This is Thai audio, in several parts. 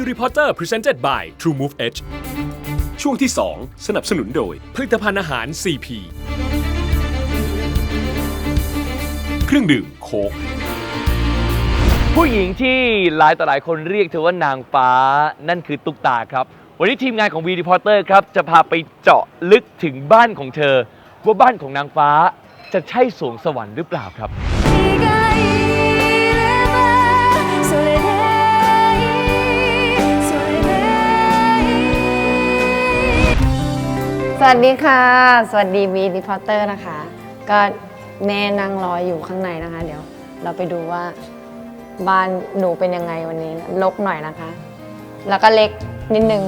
Potter Presented by True Move Edge ช่วงที่ 2 สนับสนุนโดย ผลิตภัณฑ์อาหาร CP เครื่องดื่มโค้กผู้หญิงที่หลายต่อหลายคนเรียกเธอว่านางฟ้านั่นคือตุ๊กตาครับ วันนี้ทีมงานของ V Reporter ครับ จะพาไปเจาะลึกถึงบ้านของเธอ ว่าบ้านของนางฟ้าจะใช่สวงสวรรค์หรือเปล่าครับ สวัสดีค่ะ สวัสดีวีรีพอร์เตอร์นะคะ ก็แม่นั่งรออยู่ข้างในนะคะ เดี๋ยวเราไปดูว่าบ้านหนูเป็นยังไงวันนี้ลกหน่อยนะคะ แล้วก็เล็กนิดนึง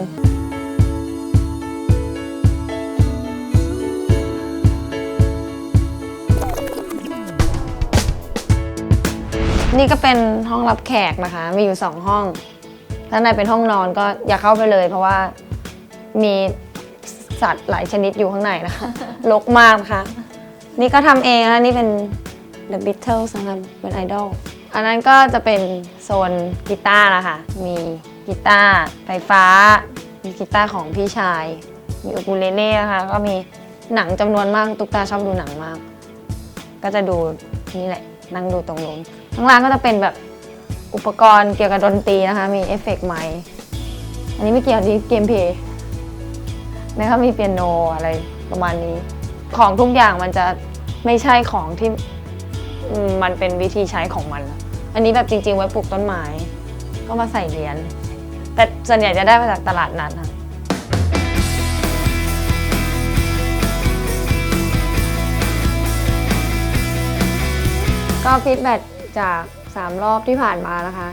นี่ก็เป็นห้องรับแขกนะคะ มีอยู่สองห้องด้านในเป็นห้องนอนก็อย่าเข้าไปเลย เพราะว่ามี สัตว์หลายชนิดอยู่ข้างในนะคะรกมากนะคะ นี่ก็ทำเองนะคะนี่เป็น The Beatles นะคะเป็นไอดอลอันนั้นก็จะเป็นโซนกีตาร์นะคะ มีกีตาร์ไฟฟ้า มีกีตาร์ของพี่ชาย มีอูคูเลเล่นะคะ ก็มีหนังจำนวนมาก ตุ๊กตาชอบดูหนังมาก ก็จะดูนี่แหละ นั่งดูตรงนู้นข้างล่างก็จะเป็นแบบอุปกรณ์เกี่ยวกับดนตรีนะคะ มีเอฟเฟกต์ไมค์อันนี้ไม่เกี่ยวที่เกมเพย์ นะครับมีเปียโนอะไรประมาณนี้ ของทุกอย่างมันจะไม่ใช่ของที่มันเป็นวิธีใช้ของมัน อันนี้แบบจริง ๆ ไว้ปลูกต้นไม้ ก็มาใส่เหรียญแต่ส่วนใหญ่จะได้มาจากตลาดนัดค่ะก็ฟีดแบ็จาก 3 รอบที่ผ่านมานะคะ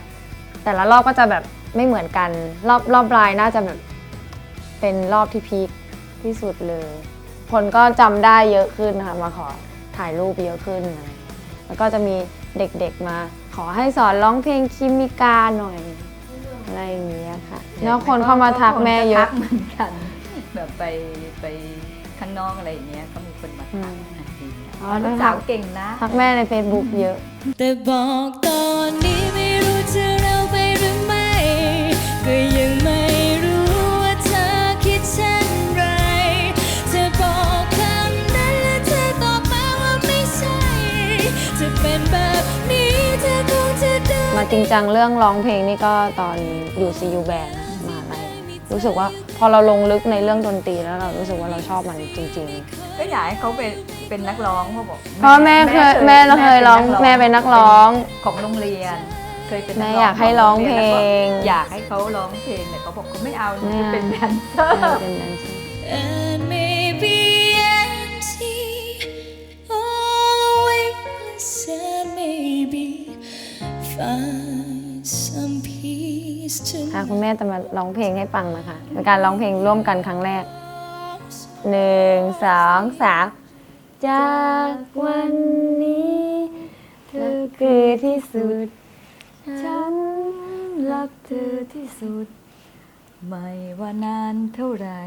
แต่ละรอบก็จะแบบไม่เหมือนกัน รอบรอบปลายน่าจะแบบ เป็นรอบที่พีคที่สุดเลย คนก็จำได้เยอะขึ้นนะคะมาขอถ่ายรูปเยอะขึ้นอะไรแล้วก็จะมีเด็กๆมาขอให้สอนร้องเพลงคิมิกาหน่อยอะไรอย่างเงี้ยค่ะแล้วคนเข้ามาทักแม่เยอะก็คงจทักเหมือนกันแบบไปไปข้างนอกอะไรอย่างเงี้ยก็มีคนมาอืทักมอะดีนะอ๋อลูกสาวเก่งนะ ทักแม่ใน Facebook เยอะ แต่บอกตอนนี้ จะดูมาจริงจังเรื่องร้องเพลงนี่ก็ตอนอยู่ซียูแบนมหาลัยรู้สึกว่าพอเราลงลึกในเรื่องดนตรีแล้วเรารู้สึกว่าเราชอบมันจริงก็อยากให้เขาเป็นเป็นนักร้องเขาบอกๆเพราะแม่เคยแม่เราเคยร้องแม่เป็นนักร้องของโรงเรียนเคยเป็นนัแม่ร้อยากให้ร้องเพลง อยากให้เขาร้องเพลงแต่เขาบอกเขาไม่เอาไม่จะเอาเป็นแดนเซอเออร์ find some peace to ค่ะคุณแม่จะมาร้องเพลงให้ฟังนะคะเป็นการร้องเพลงร่วมกันครั้งแรกหนึ่งสองสามจากวันนี้ เธอคือที่สุด ฉันรักเธอที่สุด ไม่ว่านานเท่าไหร่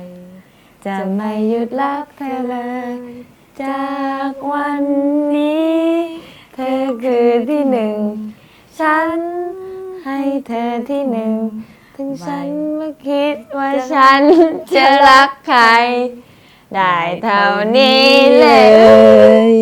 จะไม่หยุดรักเธอเลย จากวันนี้ ที่หนึ่งถึงฉันเมื่อคิดว่าฉันจะรักใคร ได้เท่านี้เลย